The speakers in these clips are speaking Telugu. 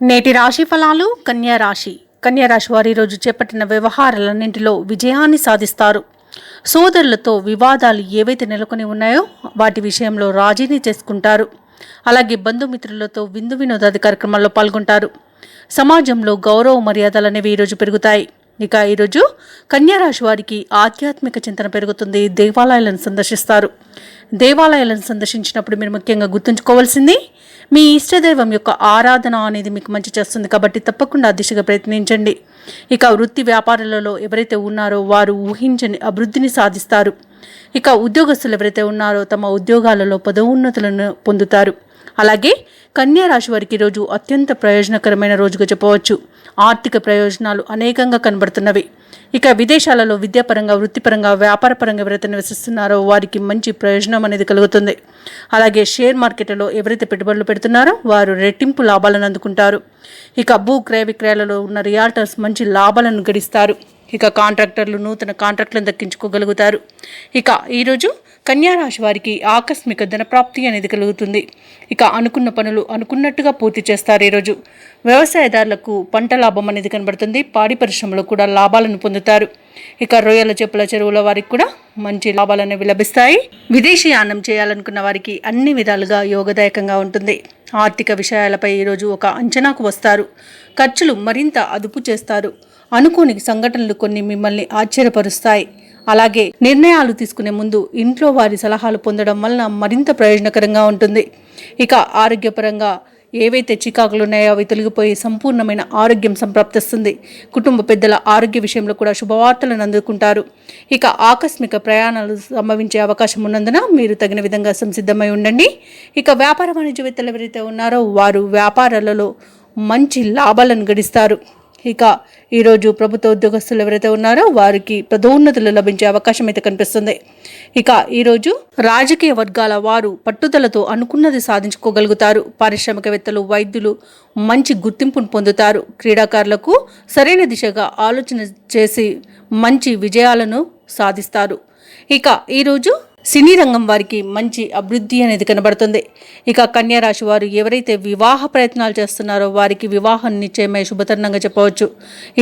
నేటి రాశి ఫలాలు కన్యా రాశి. కన్యా రాశి వారి రోజు చేపట్టిన వ్యవహారాలన్నింటిలో విజయాన్ని సాధిస్తారు. సోదరులతో వివాదాలు ఏవైతే నెలకొని ఉన్నాయో వాటి విషయంలో రాజీని చేసుకుంటారు. అలాగే బంధుమిత్రులతో విందు వినోదాది కార్యక్రమాల్లో పాల్గొంటారు. సమాజంలో గౌరవ మర్యాదలు అనేవి ఈరోజు పెరుగుతాయి. ఇక ఈరోజు కన్యారాశి వారికి ఆధ్యాత్మిక చింతన పెరుగుతుంది. దేవాలయాలను సందర్శిస్తారు. దేవాలయాలను సందర్శించినప్పుడు మీరు ముఖ్యంగా గుర్తుంచుకోవాల్సింది మీ ఇష్టదైవం యొక్క ఆరాధన అనేది మీకు మంచి చేస్తుంది కాబట్టి తప్పకుండా దిశగా ప్రయత్నించండి. ఇక వృత్తి వ్యాపారాలలో ఎవరైతే ఉన్నారో వారు ఊహించని అభివృద్ధిని సాధిస్తారు. ఇక ఉద్యోగస్తులు ఎవరైతే ఉన్నారో తమ ఉద్యోగాలలో పదోన్నతులను పొందుతారు. అలాగే కన్యా రాశి వారికి ఈరోజు అత్యంత ప్రయోజనకరమైన రోజుగా చెప్పవచ్చు. ఆర్థిక ప్రయోజనాలు అనేకంగా కనబడుతున్నవి. ఇక విదేశాలలో విద్యాపరంగా వృత్తిపరంగా వ్యాపారపరంగా ఎవరైతే నివసిస్తున్నారో వారికి మంచి ప్రయోజనం అనేది కలుగుతుంది. అలాగే షేర్ మార్కెట్లో ఎవరైతే పెట్టుబడులు పెడుతున్నారో వారు రెట్టింపు లాభాలను అందుకుంటారు. ఇక భూ క్రయ విక్రయాలలో ఉన్న రియాల్టర్స్ మంచి లాభాలను గడిస్తారు. ఇక కాంట్రాక్టర్లు నూతన కాంట్రాక్టులను దక్కించుకోగలుగుతారు. ఇక ఈరోజు కన్యారాశి వారికి ఆకస్మిక ధనప్రాప్తి అనేది కలుగుతుంది. ఇక అనుకున్న పనులు అనుకున్నట్టుగా పూర్తి చేస్తారు ఈరోజు వ్యవసాయదారులకు పంట లాభం అనేది కనబడుతుంది. పాడి పరిశ్రమలో కూడా లాభాలను పొందుతారు. ఇక రొయ్యల చెప్పుల చెరువుల వారికి కూడా మంచి లాభాలు అనేవి లభిస్తాయి విదేశీయానం చేయాలనుకున్న వారికి అన్ని విధాలుగా యోగదాయకంగా ఉంటుంది. ఆర్థిక విషయాలపై ఈరోజు ఒక అంచనాకు వస్తారు. ఖర్చులు మరింత అదుపు చేస్తారు. అనుకోని సంఘటనలు కొన్ని మిమ్మల్ని ఆశ్చర్యపరుస్తాయి. అలాగే నిర్ణయాలు తీసుకునే ముందు ఇంట్లో వారి సలహాలు పొందడం వలన మరింత ప్రయోజనకరంగా ఉంటుంది. ఇక ఆరోగ్యపరంగా ఏవైతే చికాకులు ఉన్నాయో అవి తొలగిపోయి సంపూర్ణమైన ఆరోగ్యం సంప్రాప్తిస్తుంది. కుటుంబ పెద్దల ఆరోగ్య విషయంలో కూడా శుభవార్తలను అందుకుంటారు. ఇక ఆకస్మిక ప్రయాణాలు సంభవించే అవకాశం ఉన్నందున మీరు తగిన విధంగా సంసిద్ధమై ఉండండి. ఇక వ్యాపార వాణిజ్యవేత్తలు ఎవరైతే ఉన్నారో వారు వ్యాపారాలలో మంచి లాభాలను గడిస్తారు. ఇక ఈరోజు ప్రభుత్వ ఉద్యోగస్తులు ఎవరైతే ఉన్నారో వారికి పదోన్నతులు లభించే అవకాశం అయితే కనిపిస్తుంది. ఇక ఈరోజు రాజకీయ వర్గాల వారు పట్టుదలతో అనుకున్నది సాధించుకోగలుగుతారు. పారిశ్రామికవేత్తలు వైద్యులు మంచి గుర్తింపును పొందుతారు. క్రీడాకారులకు సరైన దిశగా ఆలోచన చేసి మంచి విజయాలను సాధిస్తారు. ఇక ఈరోజు సినీ రంగం వారికి మంచి అభివృద్ధి అనేది కనబడుతుంది. ఇక కన్యా రాశి వారు ఎవరైతే వివాహ ప్రయత్నాలు చేస్తున్నారో వారికి వివాహం నిశ్చయమై శుభతరుణంగా చెప్పవచ్చు.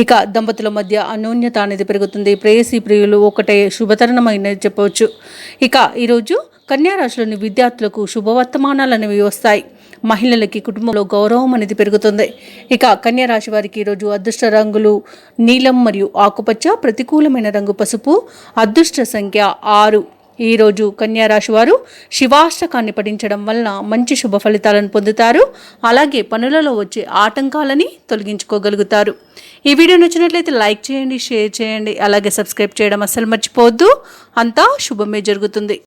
ఇక దంపతుల మధ్య అన్యోన్యత అనేది పెరుగుతుంది. ప్రేయసీ ప్రియులు ఒకటే శుభతరణమైనది చెప్పవచ్చు. ఇక ఈరోజు కన్యా రాశిలోని విద్యార్థులకు శుభవర్తమానాలు అనేవి వస్తాయి. మహిళలకి కుటుంబంలో గౌరవం అనేది పెరుగుతుంది. ఇక కన్యా రాశి వారికి ఈరోజు అదృష్ట రంగులు నీలం మరియు ఆకుపచ్చ ప్రతికూలమైన రంగు పసుపు అదృష్ట సంఖ్య ఆరు. ఈరోజు కన్యారాశి వారు శివాష్టకాన్ని పఠించడం వలన మంచి శుభ ఫలితాలను పొందుతారు. అలాగే పనులలో వచ్చే ఆటంకాలని తొలగించుకోగలుగుతారు. ఈ వీడియో నచ్చినట్లయితే లైక్ చేయండి షేర్ చేయండి. అలాగే సబ్స్క్రైబ్ చేయడం అస్సలు మర్చిపోవద్దు. అంతా శుభమే జరుగుతుంది.